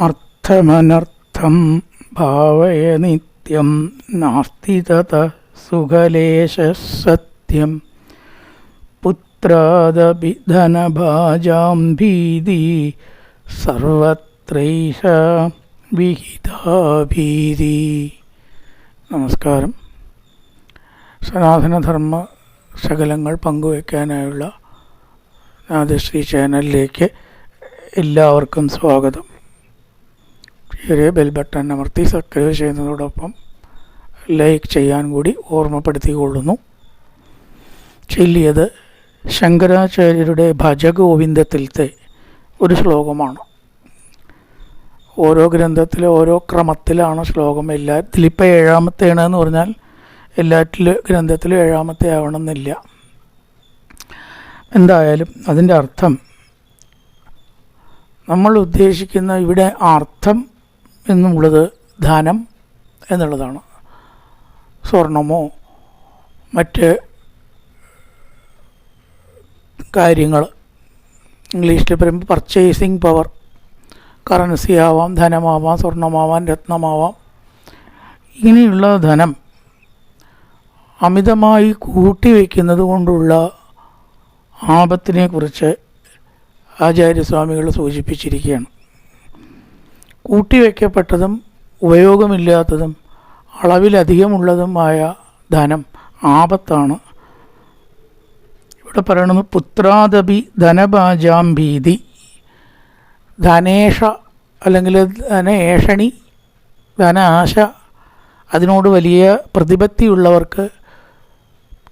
അർത്ഥമനർത്ഥം ഭാവയ നിത്യം നാസ്തി തത സുഖലേശസത്യം. പുത്രാദപി ധനഭാജാം ഭീതി സർവത്രൈഷ വിഹിതാഭീതി. നമസ്കാരം. സനാതനധർമ്മ ശകലങ്ങൾ പങ്കുവയ്ക്കാനായുള്ള നാദശ്രീ ചാനലിലേക്ക് എല്ലാവർക്കും സ്വാഗതം. ചെറിയ ബെൽ ബട്ടൺ അമർത്തി സബ്സ്ക്രൈബ് ചെയ്യുന്നതോടൊപ്പം ലൈക്ക് ചെയ്യാൻ കൂടി ഓർമ്മപ്പെടുത്തിക്കൊള്ളുന്നു. ചൊല്ലിയത് ശങ്കരാചാര്യരുടെ ഭജഗോവിന്ദത്തിലത്തെ ഒരു ശ്ലോകമാണ്. ഓരോ ഗ്രന്ഥത്തിലെ ഓരോ ക്രമത്തിലാണ് ശ്ലോകം. എല്ലാ ഇതിലിപ്പോൾ ഏഴാമത്തെയാണ് എന്ന് പറഞ്ഞാൽ എല്ലാറ്റിലും ഗ്രന്ഥത്തിലും ഏഴാമത്തെ ആവണമെന്നില്ല. എന്തായാലും അതിന്റെ അർത്ഥം നമ്മൾ ഉദ്ദേശിക്കുന്ന ഇവിടെ അർത്ഥം എന്നുള്ളത് ധനം എന്നുള്ളതാണ്. സ്വർണമോ മറ്റ് കാര്യങ്ങൾ ഇംഗ്ലീഷിൽ പറയുമ്പോൾ പർച്ചേസിങ് പവർ കറൻസി ആവാം ധനമാവാം സ്വർണമാവാം രത്നമാവാം. ഇങ്ങനെയുള്ള ധനം അമിതമായി കൂട്ടിവെക്കുന്നത് കൊണ്ടുള്ള ആപത്തിനെക്കുറിച്ച് ആചാര്യസ്വാമികൾ സൂചിപ്പിച്ചിരിക്കുകയാണ്. കൂട്ടിവെക്കപ്പെട്ടതും ഉപയോഗമില്ലാത്തതും അളവിലധികമുള്ളതുമായ ധനം ആപത്താണ്. ഇവിടെ പറയണത് പുത്രാദപി ധനഭാജാം ഭീതി ധനേഷ അല്ലെങ്കിൽ ധനേഷണി ധനാശ അതിനോട് വലിയ പ്രതിപത്തിയുള്ളവർക്ക്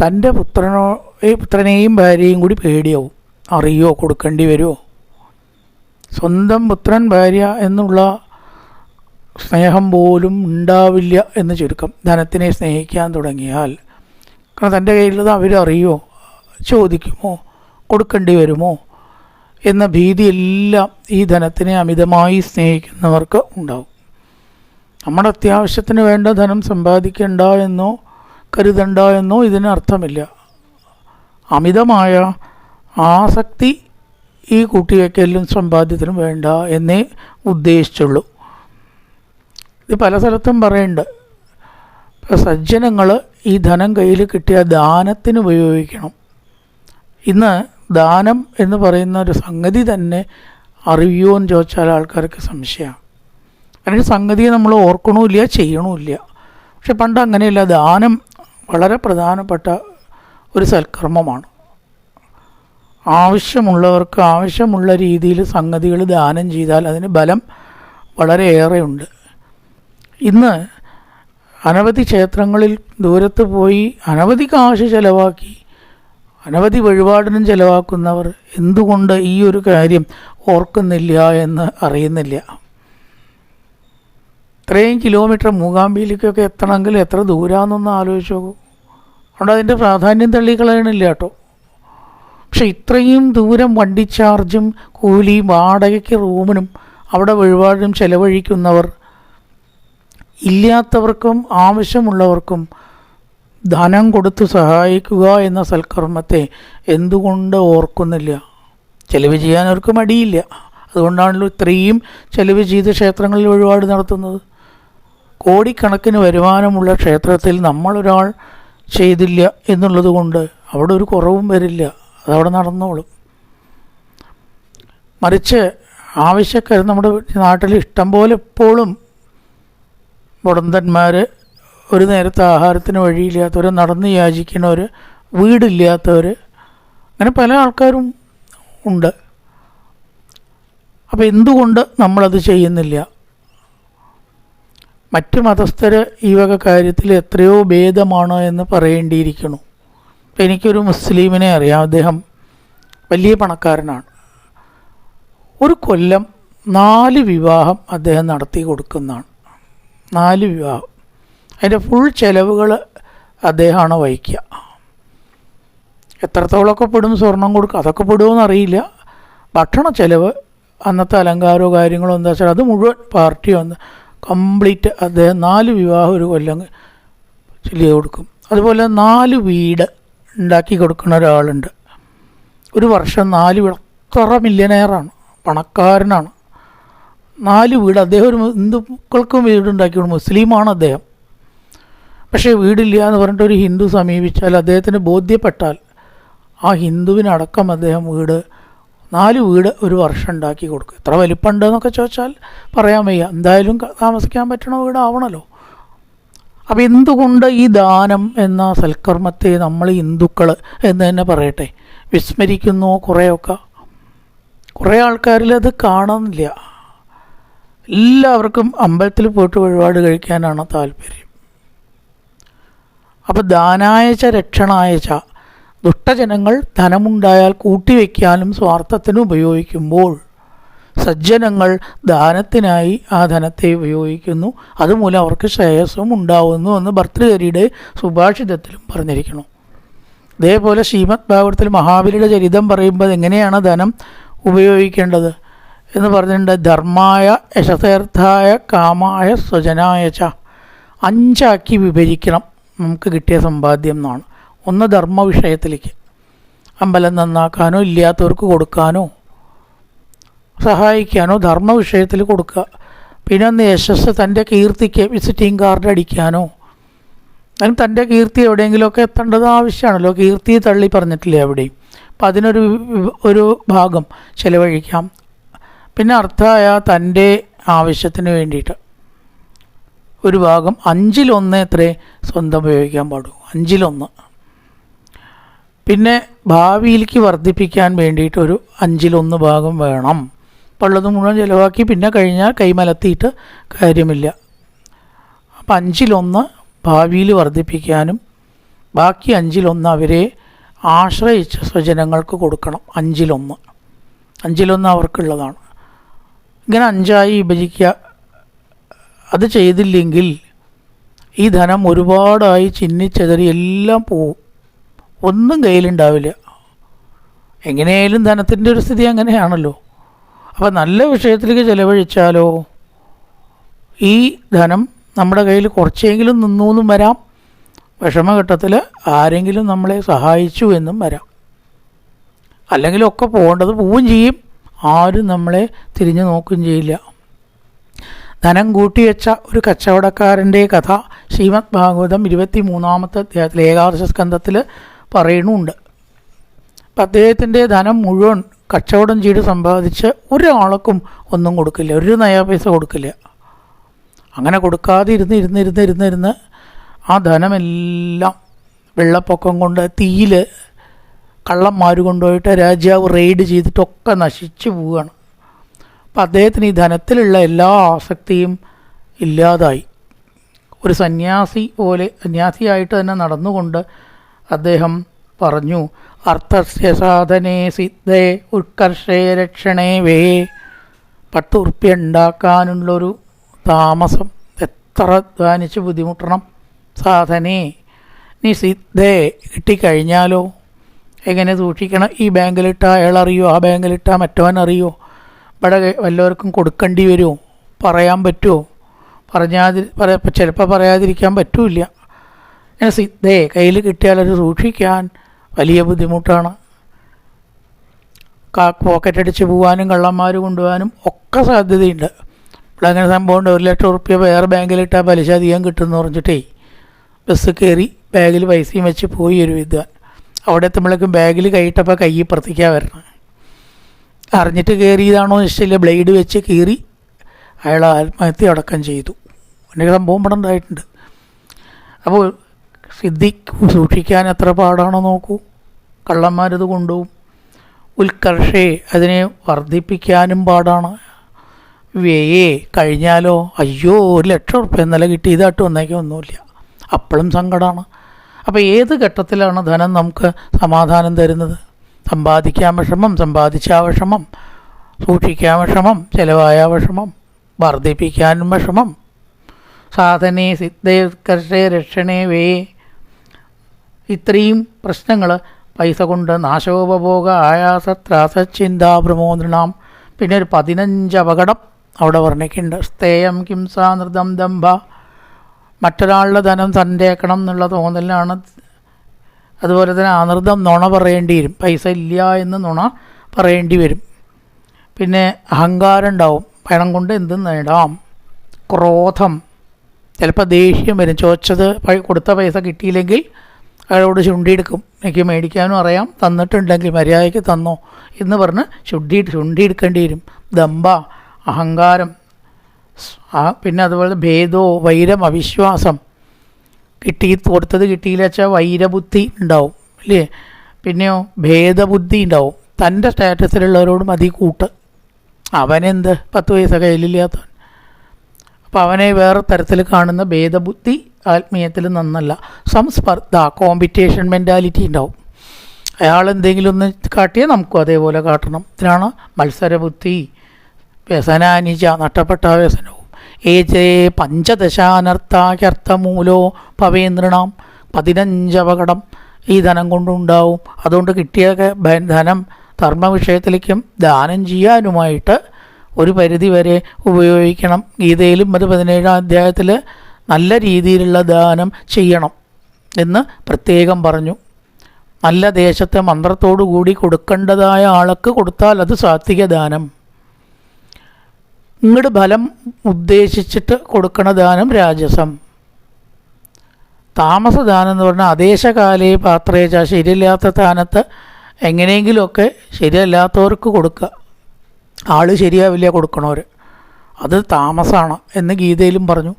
തന്റെ പുത്രനോ പുത്രനെയും ഭാര്യയും കൂടി പേടിയാവും. അറിയോ? കൊടുക്കേണ്ടി വരുമോ? സ്വന്തം പുത്രൻ ഭാര്യ എന്നുള്ള സ്നേഹം പോലും ഉണ്ടാവില്ല എന്ന് ചുരുക്കം. ധനത്തിനെ സ്നേഹിക്കാൻ തുടങ്ങിയാൽ കാരണം തന്റെ കയ്യിലുള്ളത് അവരറിയോ? ചോദിക്കുമോ? കൊടുക്കേണ്ടി വരുമോ എന്ന ഭീതിയെല്ലാം ഈ ധനത്തിനെ അമിതമായി സ്നേഹിക്കുന്നവർക്ക് ഉണ്ടാവും. നമ്മുടെ അത്യാവശ്യത്തിന് വേണ്ട ധനം സമ്പാദിക്കേണ്ട എന്നോ കരുതണ്ട എന്നോ ഇതിന് അർത്ഥമില്ല. അമിതമായ ആസക്തി ഈ കൂട്ടിവയ്ക്കലിലും സമ്പാദ്യത്തിനും വേണ്ട എന്നേ ഉദ്ദേശിച്ചുള്ളൂ. ഇത് പല സ്ഥലത്തും പറയുന്നുണ്ട്. ഇപ്പോൾ സജ്ജനങ്ങൾ ഈ ധനം കയ്യിൽ കിട്ടിയ ദാനത്തിന് ഉപയോഗിക്കണം. ഇന്ന് ദാനം എന്ന് പറയുന്ന ഒരു സംഗതി തന്നെ അറിയോ എന്ന് ചോദിച്ചാൽ ആൾക്കാർക്ക് സംശയമാണ്. അതിന്റെ സംഗതിയെ നമ്മൾ ഓർക്കണമില്ല ചെയ്യണമില്ല. പക്ഷെ പണ്ട് അങ്ങനെയല്ല ദാനം വളരെ പ്രധാനപ്പെട്ട ഒരു സൽക്കർമ്മമാണ്. ആവശ്യമുള്ളവർക്ക് ആവശ്യമുള്ള രീതിയിൽ സംഗതികൾ ദാനം ചെയ്താൽ അതിന് ബലം വളരെയേറെയുണ്ട്. ഇന്ന് അനവധി ക്ഷേത്രങ്ങളിൽ ദൂരത്ത് പോയി അനവധി കാശ് ചെലവാക്കി അനവധി വഴിപാടിനും ചെലവാക്കുന്നവർ എന്തുകൊണ്ട് ഈ ഒരു കാര്യം ഓർക്കുന്നില്ല എന്ന് അറിയുന്നില്ല. ഇത്രയും കിലോമീറ്റർ മൂകാംബിയിലേക്കൊക്കെ എത്തണമെങ്കിൽ എത്ര ദൂരാന്നൊന്ന് ആലോചിച്ചു നോക്കൂ. അതുകൊണ്ട് അതിന്റെ പ്രാധാന്യം തള്ളിക്കളയണില്ല കേട്ടോ. പക്ഷെ ഇത്രയും ദൂരം വണ്ടി ചാർജും കൂലി വാടകയ്ക്ക് റൂമിനും അവിടെ വഴിപാടിനും ചെലവഴിക്കുന്നവർ ഇല്ലാത്തവർക്കും ആവശ്യമുള്ളവർക്കും ധനം കൊടുത്ത് സഹായിക്കുക എന്ന സൽക്കർമ്മത്തെ എന്തുകൊണ്ട് ഓർക്കുന്നില്ല? ചെലവ് ചെയ്യാൻ അവർക്ക് മടിയില്ല. അതുകൊണ്ടാണല്ലോ ഇത്രയും ചെലവ് ചെയ്ത് ക്ഷേത്രങ്ങളിൽ വഴിപാട് നടത്തുന്നത്. കോടിക്കണക്കിന് വരുമാനമുള്ള ക്ഷേത്രത്തിൽ നമ്മളൊരാൾ ചെയ്തില്ല എന്നുള്ളത് കൊണ്ട് അവിടെ ഒരു കുറവും വരില്ല. അതവിടെ നടന്നോളും. മറിച്ച് ആവശ്യക്കാർ നമ്മുടെ നാട്ടിൽ ഇഷ്ടം പോലെ എപ്പോഴും മുടന്തന്മാർ ഒരു നേരത്തെ ആഹാരത്തിന് വഴിയില്ലാത്തവർ നടന്ന് യാചിക്കുന്നവർ വീടില്ലാത്തവർ അങ്ങനെ പല ആൾക്കാരും ഉണ്ട്. അപ്പോൾ എന്തുകൊണ്ട് നമ്മളത് ചെയ്യുന്നില്ല? മറ്റ് മതസ്ഥർ ഈ വക കാര്യത്തിൽ എത്രയോ ഭേദമാണ് എന്ന് പറയേണ്ടിയിരിക്കുന്നു. എനിക്കൊരു മുസ്ലിമിനെ അറിയാം. അദ്ദേഹം വലിയ പണക്കാരനാണ്. ഒരു കൊല്ലം നാല് വിവാഹം അദ്ദേഹം നടത്തി കൊടുക്കുന്നതാണ്. നാല് വിവാഹം. അതിന്റെ ഫുൾ ചെലവുകൾ അദ്ദേഹമാണ് വഹിക്കുക. എത്രത്തോളമൊക്കെ പെടും സ്വർണം കൊടുക്കുക അതൊക്കെ പെടുമോയെന്ന് അറിയില്ല. ഭക്ഷണ ചെലവ് അന്നത്തെ അലങ്കാരമോ കാര്യങ്ങളോ എന്താ വെച്ചാൽ അത് മുഴുവൻ പാർട്ടി വന്ന് കംപ്ലീറ്റ് അദ്ദേഹം നാല് വിവാഹം ഒരു കൊല്ലം ചൊല്ലി കൊടുക്കും. അതുപോലെ നാല് വീട് ഉണ്ടാക്കി കൊടുക്കുന്ന ഒരാളുണ്ട്. ഒരു വർഷം നാല് വീട് അത്ര മില്യനെയറാണ് പണക്കാരനാണ്. നാല് വീട് അദ്ദേഹം ഒരു ഹിന്ദുക്കൾക്കും വീടുണ്ടാക്കി ഒരു മുസ്ലിമാണ് അദ്ദേഹം. പക്ഷേ വീടില്ല എന്ന് പറഞ്ഞിട്ട് ഒരു ഹിന്ദു സമീപിച്ചാൽ അദ്ദേഹത്തിന് ബോധ്യപ്പെട്ടാൽ ആ ഹിന്ദുവിനടക്കം അദ്ദേഹം വീട് നാല് വീട് ഒരു വർഷം ഉണ്ടാക്കി കൊടുക്കും. എത്ര വലിപ്പമുണ്ടെന്നൊക്കെ ചോദിച്ചാൽ പറയാൻ വയ്യ. എന്തായാലും താമസിക്കാൻ പറ്റണ വീടാവണല്ലോ. അപ്പോൾ എന്തുകൊണ്ട് ഈ ദാനം എന്ന സൽക്കർമ്മത്തെ നമ്മൾ ഹിന്ദുക്കൾ എന്ന് തന്നെ പറയട്ടെ? വിസ്മരിക്കുന്നു കുറേയൊക്കെ. കുറേ ആൾക്കാരിൽ അത് കാണുന്നില്ല. എല്ലാവർക്കും അമ്പലത്തിൽ പോയിട്ട് വഴിപാട് കഴിക്കാനാണ് താല്പര്യം. അപ്പോൾ ദാനായച്ച രക്ഷണായച്ച ദുഷ്ടജനങ്ങൾ ധനമുണ്ടായാൽ കൂട്ടിവെക്കാനും സ്വാർത്ഥത്തിനും ഉപയോഗിക്കുമ്പോൾ സജ്ജനങ്ങൾ ദാനത്തിനായി ആ ധനത്തെ ഉപയോഗിക്കുന്നു. അതുമൂലം അവർക്ക് ശ്രേയസ്സും ഉണ്ടാവുന്നു എന്ന് ഭർത്തൃഹരിയുടെ സുഭാഷിതത്തിലും പറഞ്ഞിരിക്കുന്നു. ഇതേപോലെ ശ്രീമദ് ഭാഗവതത്തിൽ മഹാബലിയുടെ ചരിതം പറയുമ്പോൾ എങ്ങനെയാണ് ധനം ഉപയോഗിക്കേണ്ടത്? എന്ന് പറഞ്ഞിട്ടുണ്ട്. ധർമ്മായ യശതീർത്ഥായ കാമായ സ്വജനായ ച. അഞ്ചാക്കി വിഭജിക്കണം. നമുക്ക് കിട്ടിയ സമ്പാദ്യം എന്നാണ്. ഒന്ന് ധർമ്മ വിഷയത്തിലേക്ക് അമ്പലം നന്നാക്കാനോ ഇല്ലാത്തവർക്ക് കൊടുക്കാനോ സഹായിക്കാനോ ധർമ്മ വിഷയത്തിൽ കൊടുക്കുക. പിന്നെ ഒന്ന് യശസ് തന്റെ കീർത്തിക്ക് വിസിറ്റിംഗ് കാർഡ് അടിക്കാനോ. അതിന് തന്റെ കീർത്തി എവിടെയെങ്കിലുമൊക്കെ എത്തേണ്ടത് ആവശ്യമാണല്ലോ. കീർത്തി തള്ളി പറഞ്ഞിട്ടില്ലേ എവിടെയും അപ്പം അതിനൊരു ഒരു ഭാഗം ചിലവഴിക്കാം. പിന്നെ അർത്ഥമായ തന്റെ ആവശ്യത്തിന് വേണ്ടിയിട്ട് ഒരു ഭാഗം അഞ്ചിലൊന്ന് എത്രേ സ്വന്തം ഉപയോഗിക്കാൻ പാടുള്ളൂ അഞ്ചിലൊന്ന്. പിന്നെ ഭാവിയിലേക്ക് വർദ്ധിപ്പിക്കാൻ വേണ്ടിയിട്ട് ഒരു അഞ്ചിലൊന്ന് ഭാഗം വേണം. ഉള്ളത് മുഴുവൻ ചിലവാക്കി പിന്നെ കഴിഞ്ഞാൽ കൈമലത്തിയിട്ട് കാര്യമില്ല. അപ്പം അഞ്ചിലൊന്ന് ഭാവിയിൽ വർദ്ധിപ്പിക്കാനും ബാക്കി അഞ്ചിലൊന്ന് അവരെ ആശ്രയിച്ച് സ്വജനങ്ങൾക്ക് കൊടുക്കണം. അഞ്ചിലൊന്ന്. അഞ്ചിലൊന്ന് അവർക്കുള്ളതാണ്. ഇങ്ങനെ അഞ്ചായി വിഭജിക്കുക. അത് ചെയ്തില്ലെങ്കിൽ ഈ ധനം ഒരുപാടായി ചിന്നിച്ചെതറി എല്ലാം പോവും. ഒന്നും കയ്യിലുണ്ടാവില്ല. എങ്ങനെയായാലും ധനത്തിന്റെ ഒരു സ്ഥിതി അങ്ങനെയാണല്ലോ. അപ്പോൾ നല്ല വിഷയത്തിലേക്ക് ചിലവഴിച്ചാലോ? ഈ ധനം നമ്മുടെ കയ്യിൽ കുറച്ചെങ്കിലും നിന്നു എന്നും വരാം. വിഷമഘട്ടത്തിൽ ആരെങ്കിലും നമ്മളെ സഹായിച്ചു എന്നും വരാം. അല്ലെങ്കിൽ ഒക്കെ പോകേണ്ടത് പോവുകയും ചെയ്യും. ആരും നമ്മളെ തിരിഞ്ഞു നോക്കുകയും ചെയ്യില്ല. ധനം കൂട്ടിവെച്ച ഒരു കച്ചവടക്കാരന്റെ കഥ ശ്രീമദ് ഭാഗവതം ഇരുപത്തി മൂന്നാമത്തെ അധ്യായത്തിൽ ഏകാദശ സ്കന്ധത്തിൽ പറയുന്നുണ്ട്. അപ്പം അദ്ദേഹത്തിന്റെ ധനം മുഴുവൻ കച്ചവടം ചെയ്ത് സമ്പാദിച്ച് ഒരാൾക്കും ഒന്നും കൊടുക്കില്ല. ഒരു നയാ പൈസ കൊടുക്കില്ല. അങ്ങനെ കൊടുക്കാതെ ഇരുന്ന് ഇരുന്ന് ഇരുന്ന് ഇരുന്ന് ഇരുന്ന് ആ ധനമെല്ലാം വെള്ളപ്പൊക്കം കൊണ്ട് തീയിൽ കള്ളന്മാർ കൊണ്ടുപോയിട്ട് രാജാവ് റെയ്ഡ് ചെയ്തിട്ടൊക്കെ നശിച്ചു പോവുകയാണ്. അപ്പം അദ്ദേഹത്തിന് ഈ ധനത്തിലുള്ള എല്ലാ ആസക്തിയും ഇല്ലാതായി. ഒരു സന്യാസി പോലെ സന്യാസിയായിട്ട് തന്നെ നടന്നുകൊണ്ട് അദ്ദേഹം പറഞ്ഞു അർത്ഥസ്യ സാധനേ സിദ്ധേ ഉത്കർഷേ രക്ഷണേ വേ. പത്ത് ഉറുപ്പ്യ ഉണ്ടാക്കാനുള്ളൊരു താമസം എത്ര ധ്വാനിച്ച് ബുദ്ധിമുട്ടണം സാധനേ. നീ സിദ്ധേ കിട്ടിക്കഴിഞ്ഞാലോ? എങ്ങനെ സൂക്ഷിക്കണം? ഈ ബാങ്കിലിട്ട അയാൾ അറിയോ? ആ ബാങ്കിലിട്ട മറ്റവൻ അറിയോ? ഇവിടെ വല്ലവർക്കും കൊടുക്കേണ്ടി വരുമോ? പറയാൻ പറ്റുമോ? പറഞ്ഞാതി പറയാ ചിലപ്പോൾ പറയാതിരിക്കാൻ പറ്റൂല ഞാൻ സിദ്ധേ കയ്യിൽ കിട്ടിയാലത് സൂക്ഷിക്കാൻ വലിയ ബുദ്ധിമുട്ടാണ്. കാ പോക്കറ്റ് അടിച്ച് പോകാനും കള്ളന്മാർ കൊണ്ടുപോകാനും ഒക്കെ സാധ്യതയുണ്ട്. ഇവിടെ അങ്ങനെ സംഭവം ഉണ്ട്. ഒരു ലക്ഷം റുപ്യ വേറെ ബാങ്കിലിട്ടാൽ പലിശ അധികം കിട്ടുമെന്ന് പറഞ്ഞിട്ടേ ബസ് കയറി ബാഗിൽ പൈസയും വെച്ച് പോയി ഒരു വിദ്വാൻ അവിടെ എത്തുമ്പോഴേക്കും ബാഗിൽ കൈയിട്ടപ്പോൾ കൈ പ്രവർത്തിക്കാൻ വരണം. അറിഞ്ഞിട്ട് കയറിയതാണോ ഇഷ്ടമില്ല ബ്ലേഡ് വെച്ച് കീറി അയാൾ ആത്മഹത്യ അടക്കം ചെയ്തു. എന്റെ സംഭവം ഇവിടെ ഉണ്ടായിട്ടുണ്ട്. അപ്പോൾ സിദ്ധി സൂക്ഷിക്കാൻ എത്ര പാടാണോ നോക്കൂ. കള്ളന്മാരത് കൊണ്ടുപോകും. ഉത്കർഷേ അതിനെ വർദ്ധിപ്പിക്കാനും പാടാണ്. വ്യയേ കഴിഞ്ഞാലോ? അയ്യോ ഒരു ലക്ഷം ഉറുപ്പ്യ ഇന്നലെ കിട്ടി ഇതായിട്ട് വന്നേക്കാൻ അപ്പോഴും സങ്കടമാണ് അപ്പോൾ ഏത് ഘട്ടത്തിലാണ് ധനം നമുക്ക് സമാധാനം തരുന്നത്? സമ്പാദിക്കാൻ വിഷമം സമ്പാദിച്ചാൽ വിഷമം സൂക്ഷിക്കാൻ വിഷമം ചിലവായ വിഷമം വർദ്ധിപ്പിക്കാനും വിഷമം. സാധനേ സിദ്ധേത്കർഷേ രക്ഷണേ വേ. ഇത്രയും പ്രശ്നങ്ങൾ പൈസ കൊണ്ട് നാശോപഭോഗ ആയാസ ത്രാസ ചിന്താഭ്രമോദൃണാം പിന്നെ ഒരു പതിനഞ്ച് അപകടം അവിടെ വർണിക്കുന്നുണ്ട്. സ്തേയം കിംസാ നൃതം ദംഭ. മറ്റൊരാളുടെ ധനം തന്റെക്കണം എന്നുള്ള തോന്നലാണ് അതുപോലെ തന്നെ അനൃതം നുണ പറയേണ്ടി വരും. പൈസ ഇല്ല എന്ന് നുണ പറയേണ്ടി വരും. പിന്നെ അഹങ്കാരം ഉണ്ടാവും. പണം കൊണ്ട് എന്തും നേടാം. ക്രോധം. ചിലപ്പോൾ ദേഷ്യം വരും. ചോദിച്ചത് കൊടുത്ത പൈസ കിട്ടിയില്ലെങ്കിൽ അയാളോട് ചുണ്ടിയെടുക്കും. എനിക്ക് മേടിക്കാനും അറിയാം. തന്നിട്ടുണ്ടെങ്കിൽ മര്യാദയ്ക്ക് തന്നോ എന്ന് പറഞ്ഞ് ചുണ്ടി ചുണ്ടിയെടുക്കേണ്ടി വരും. ദമ്പ അഹങ്കാരം. ആ പിന്നെ അതുപോലെ ഭേദോ വൈരം അവിശ്വാസം. കിട്ടി കൊടുത്തത് കിട്ടിയില്ല വെച്ചാൽ വൈരബുദ്ധി ഉണ്ടാവും അല്ലേ? പിന്നെയോ ഭേദബുദ്ധി ഉണ്ടാവും. തന്റെ സ്റ്റാറ്റസിലുള്ളവരോടും അതി കൂട്ട്. അവനെന്ത്? പത്ത് പൈസ കയ്യിലില്ലാത്തവൻ. അപ്പോൾ അവനെ വേറെ തരത്തിൽ കാണുന്ന ഭേദബുദ്ധി ആത്മീയത്തിൽ നന്നല്ല. സംസ്പർദ്ധ കോമ്പറ്റീഷൻ മെന്റാലിറ്റി ഉണ്ടാവും. അയാൾ എന്തെങ്കിലും ഒന്ന് കാട്ടിയാൽ നമുക്കും അതേപോലെ കാട്ടണം. ഇതിനാണ് മത്സരബുദ്ധി. വ്യസനാനിജ നഷ്ടപ്പെട്ട വ്യസനവും. ഏജേ പഞ്ചദശാനർത്ഥാക്യർത്ഥമൂലോ ഭവേന്ദ്രണാം പതിനഞ്ചപകടം ഈ ധനം കൊണ്ടുണ്ടാവും. അതുകൊണ്ട് കിട്ടിയ ധനം ധർമ്മ വിഷയത്തിലേക്കും ദാനം ചെയ്യാനുമായിട്ട് ഒരു പരിധി വരെ ഉപയോഗിക്കണം. ഗീതയിലും അത് പതിനേഴാം അധ്യായത്തിൽ നല്ല രീതിയിലുള്ള ദാനം ചെയ്യണം എന്ന് പ്രത്യേകം പറഞ്ഞു. നല്ല ദേശത്തെ മന്ത്രത്തോടു കൂടി കൊടുക്കേണ്ടതായ ആൾക്ക് കൊടുത്താൽ അത് സാത്വിക ദാനം. ഇങ്ങോട്ട് ഫലം ഉദ്ദേശിച്ചിട്ട് കൊടുക്കണ ദാനം രാജസം. താമസദാനം എന്ന് പറഞ്ഞാൽ അദേശകാലേ പാത്രേച്ച ശരിയല്ലാത്ത സ്ഥാനത്ത് എങ്ങനെയെങ്കിലുമൊക്കെ ശരിയല്ലാത്തവർക്ക് കൊടുക്കുക ആൾ ശരിയാവില്ല കൊടുക്കണവർ അത് താമസമാണ് എന്ന് ഗീതയിലും പറഞ്ഞു.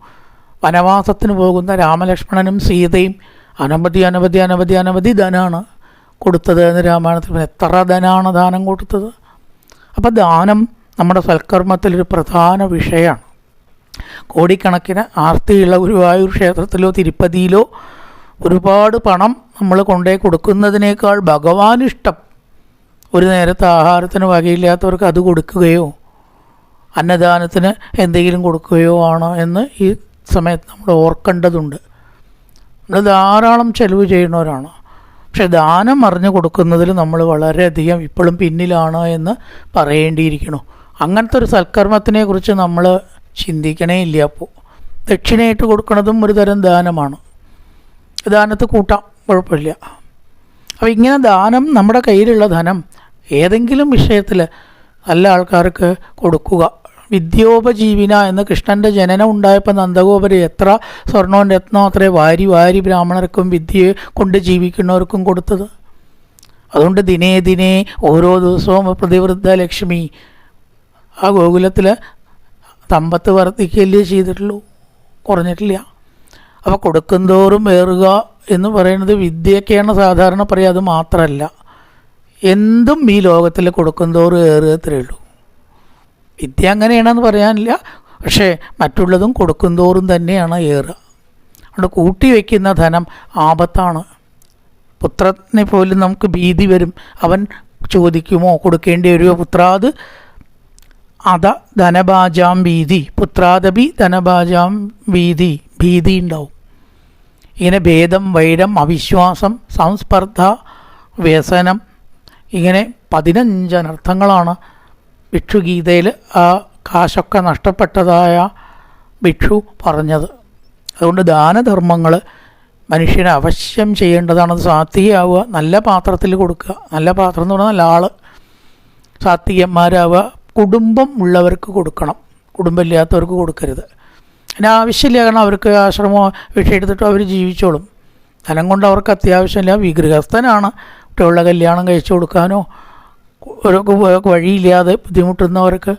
വനവാസത്തിന് പോകുന്ന രാമലക്ഷ്മണനും സീതയും അനവധി അനവധി അനവധി അനവധി ധനമാണ് കൊടുത്തത് എന്ന് രാമായണത്തിൽ. എത്ര ധനമാണ് ദാനം കൊടുത്തത്? അപ്പോൾ ദാനം നമ്മുടെ സൽക്കർമ്മത്തിലൊരു പ്രധാന വിഷയമാണ്. കോടിക്കണക്കിന് ആർത്തിയുള്ള ഗുരുവായൂർ ക്ഷേത്രത്തിലോ തിരുപ്പതിയിലോ ഒരുപാട് പണം നമ്മൾ കൊണ്ടേ കൊടുക്കുന്നതിനേക്കാൾ ഭഗവാനിഷ്ടം ഒരു നേരത്തെ ആഹാരത്തിന് വകയില്ലാത്തവർക്ക് അത് കൊടുക്കുകയോ അന്നദാനത്തിന് എന്തെങ്കിലും കൊടുക്കുകയോ ആണോ എന്ന് ഈ സമയത്ത് നമ്മൾ ഓർക്കേണ്ടതുണ്ട്. നമ്മൾ ധാരാളം ചെലവ് ചെയ്യുന്നവരാണ്. പക്ഷെ ദാനം അറിഞ്ഞു കൊടുക്കുന്നതിൽ നമ്മൾ വളരെയധികം ഇപ്പോഴും പിന്നിലാണ് എന്ന് പറയേണ്ടിയിരിക്കുന്നു. അങ്ങനത്തെ ഒരു സൽക്കർമ്മത്തിനെ കുറിച്ച് നമ്മൾ ചിന്തിക്കണേ ഇല്ല അപ്പോൾ ദക്ഷിണയായിട്ട് കൊടുക്കുന്നതും ഒരു തരം ദാനമാണ്. ദാനത്ത് കൂട്ടാം കുഴപ്പമില്ല. അപ്പോൾ ഇങ്ങനെ ദാനം നമ്മുടെ കയ്യിലുള്ള ധനം ഏതെങ്കിലും വിഷയത്തിൽ നല്ല ആൾക്കാർക്ക് കൊടുക്കുക. വിദ്യോപജീവിന എന്ന് കൃഷ്ണന്റെ ജനനം ഉണ്ടായപ്പോൾ നന്ദഗോപര് എത്ര സ്വർണവും രത്നവും അത്രേ വാരി വാരി ബ്രാഹ്മണർക്കും വിദ്യയെ കൊണ്ട് ജീവിക്കുന്നവർക്കും കൊടുത്തത്. അതുകൊണ്ട് ദിനേ ദിനേ ഓരോ ദിവസവും പ്രതിവൃദ്ധ ലക്ഷ്മി ആ ഗോകുലത്തിൽ സമ്പത്ത് വർദ്ധിക്കുകയല്ലേ ചെയ്തിട്ടുള്ളൂ. കുറഞ്ഞിട്ടില്ല. അപ്പോൾ കൊടുക്കുന്തോറും ഏറുക എന്ന് പറയുന്നത് വിദ്യയൊക്കെയാണ് സാധാരണ പറയുക അത് മാത്രമല്ല. എന്തും ഈ ലോകത്തിൽ കൊടുക്കുന്തോറും ഏറുക അത്രേ ഉള്ളൂ. വിദ്യ അങ്ങനെയാണെന്ന് പറയാനില്ല. പക്ഷേ മറ്റുള്ളതും കൊടുക്കുന്തോറും തന്നെയാണ് ഏറുക. അതുകൊണ്ട് കൂട്ടി വയ്ക്കുന്ന ധനം ആപത്താണ്. പുത്രനെ പോലും നമുക്ക് ഭീതി വരും. അവൻ ചോദിക്കുമോ കൊടുക്കേണ്ടി വരുമോ? പുത്രാത് അത ധനബാജാം ഭീതി പുത്രാദപി ധനഭാജാം ഭീതി ഭീതി ഉണ്ടാവും. ഇങ്ങനെ ഭേദം വൈരം അവിശ്വാസം സംസ്പർദ്ധ വ്യസനം ഇങ്ങനെ പതിനഞ്ചനർത്ഥങ്ങളാണ് ഭിക്ഷുഗീതയിൽ ആ കാശൊക്കെ നഷ്ടപ്പെട്ടതായ ഭിക്ഷു പറഞ്ഞത്. അതുകൊണ്ട് ദാനധർമ്മങ്ങൾ മനുഷ്യന് അവശ്യം ചെയ്യേണ്ടതാണ് അത് സാത്വികയാവുക നല്ല പാത്രത്തിൽ കൊടുക്കുക. നല്ല പാത്രം എന്ന് പറഞ്ഞാൽ നല്ല ആൾ സാത്വികന്മാരാവുക കുടുംബം ഉള്ളവർക്ക് കൊടുക്കണം. കുടുംബമില്ലാത്തവർക്ക് കൊടുക്കരുത്. അതിന് ആവശ്യമില്ല കാരണം അവർക്ക് ആശ്രമമോ വിഷയെടുത്തിട്ടോ അവർ ജീവിച്ചോളും. ധനം കൊണ്ട് അവർക്ക് അത്യാവശ്യമില്ല വിഗ്രഹസ്ഥനാണ്. കുട്ടികളുടെ കല്യാണം കഴിച്ചു കൊടുക്കാനോ ഒരു വഴിയില്ലാതെ ബുദ്ധിമുട്ടുന്നവർക്ക്.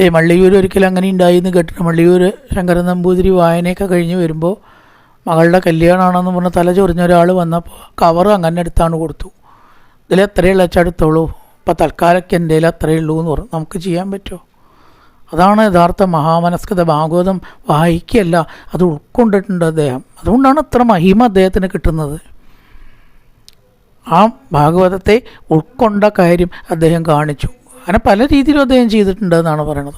ഈ മള്ളിയൂർ ഒരിക്കലും അങ്ങനെ ഉണ്ടായി എന്ന് കേട്ടിട്ട് മള്ളിയൂർ ശങ്കരൻ നമ്പൂതിരി വായനയൊക്കെ കഴിഞ്ഞ് വരുമ്പോൾ മകളുടെ കല്യാണമാണെന്ന് പറഞ്ഞ് തല ചൊറിഞ്ഞ ഒരാൾ വന്നപ്പോൾ കവർ അങ്ങനെ എടുത്താണ് കൊടുത്തു. ഇതിൽ എത്രയുള്ള വെച്ചെടുത്തോളൂ ഇപ്പം തൽക്കാലക്ക് എന്റെ അത്രയേ ഉള്ളൂ എന്ന് പറഞ്ഞു. നമുക്ക് ചെയ്യാൻ പറ്റുമോ? അതാണ് യഥാർത്ഥ മഹാമനസ്കത. ഭാഗവതം വായിക്കല്ല അത് ഉൾക്കൊണ്ടിട്ടുണ്ട് അദ്ദേഹം. അതുകൊണ്ടാണ് അത്ര മഹിമ അദ്ദേഹത്തിന് കിട്ടുന്നത്. ആ ഭാഗവതത്തെ ഉൾക്കൊണ്ട കാര്യം അദ്ദേഹം കാണിച്ചു. അങ്ങനെ പല രീതിയിലും അദ്ദേഹം ചെയ്തിട്ടുണ്ട് എന്നാണ് പറയണത്.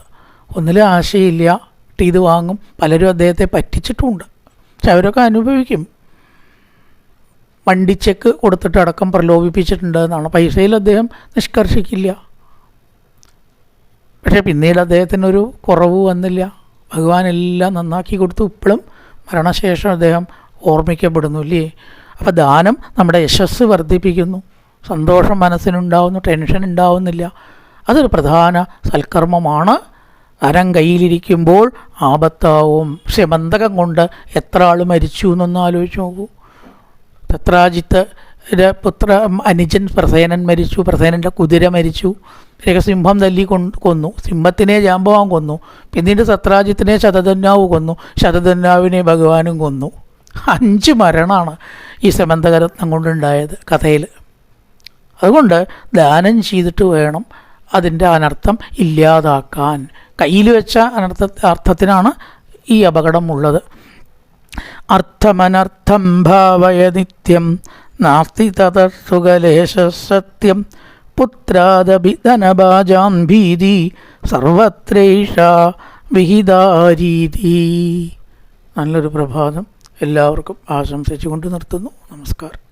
ഒന്നിലും ആശയില്ല ഇത് വാങ്ങും. പലരും അദ്ദേഹത്തെ പറ്റിച്ചിട്ടുമുണ്ട്. പക്ഷെ അവരൊക്കെ അനുഭവിക്കും. വണ്ടിച്ചെക്ക് കൊടുത്തിട്ട് അടക്കം പ്രലോഭിപ്പിച്ചിട്ടുണ്ട് എന്നാണ്. പൈസയിൽ അദ്ദേഹം നിഷ്കർഷിക്കില്ല. പക്ഷേ പിന്നീട് അദ്ദേഹത്തിനൊരു കുറവ് വന്നില്ല. ഭഗവാൻ എല്ലാം നന്നാക്കി കൊടുത്തു. ഇപ്പോഴും മരണശേഷം അദ്ദേഹം ഓർമ്മിക്കപ്പെടുന്നു ഇല്ലേ അപ്പോൾ ദാനം നമ്മുടെ യശസ് വർദ്ധിപ്പിക്കുന്നു. സന്തോഷം മനസ്സിനുണ്ടാവുന്നു ടെൻഷൻ ഉണ്ടാവുന്നില്ല. അതൊരു പ്രധാന സൽക്കർമ്മമാണ്. അരം കയ്യിലിരിക്കുമ്പോൾ ആപത്താവും. ശമന്തകം കൊണ്ട് എത്ര ആൾ മരിച്ചു എന്നൊന്ന് ആലോചിച്ച് നോക്കൂ. തത്രാജിത്ത് പുത്ര അനുജൻ പ്രസേനൻ മരിച്ചു. പ്രസേനന്റെ കുതിര മരിച്ചു. ഇവരൊക്കെ സിംഹം തല്ലി കൊന്നു. സിംഹത്തിനെ ജാമ്പവാൻ കൊന്നു. പിന്നീട് സത്രാജിത്തിനെ ശതധന്യാവ് കൊന്നു. ശതധന്യാവിനെ ഭഗവാനും കൊന്നു. അഞ്ച് മരണമാണ് ഈ സമന്തകരത്നം കൊണ്ടുണ്ടായത് കഥയിൽ അതുകൊണ്ട് ദാനം ചെയ്തിട്ട് വേണം അതിന്റെ അനർത്ഥം ഇല്ലാതാക്കാൻ. കയ്യിൽ വെച്ച അനർത്ഥ അർത്ഥത്തിനാണ് ഈ അപകടം ഉള്ളത്. അർത്ഥമനർത്ഥം ഭാവയ നിത്യം നാസ്തി തതസുഖലേശ സത്യം പുത്രാദപി ധനഭാജാം ഭീതി സർവത്രേഷ വിഹിതാരീതി. നല്ലൊരു പ്രഭാതം എല്ലാവർക്കും ആശംസിച്ചുകൊണ്ട് നിർത്തുന്നു. നമസ്കാരം.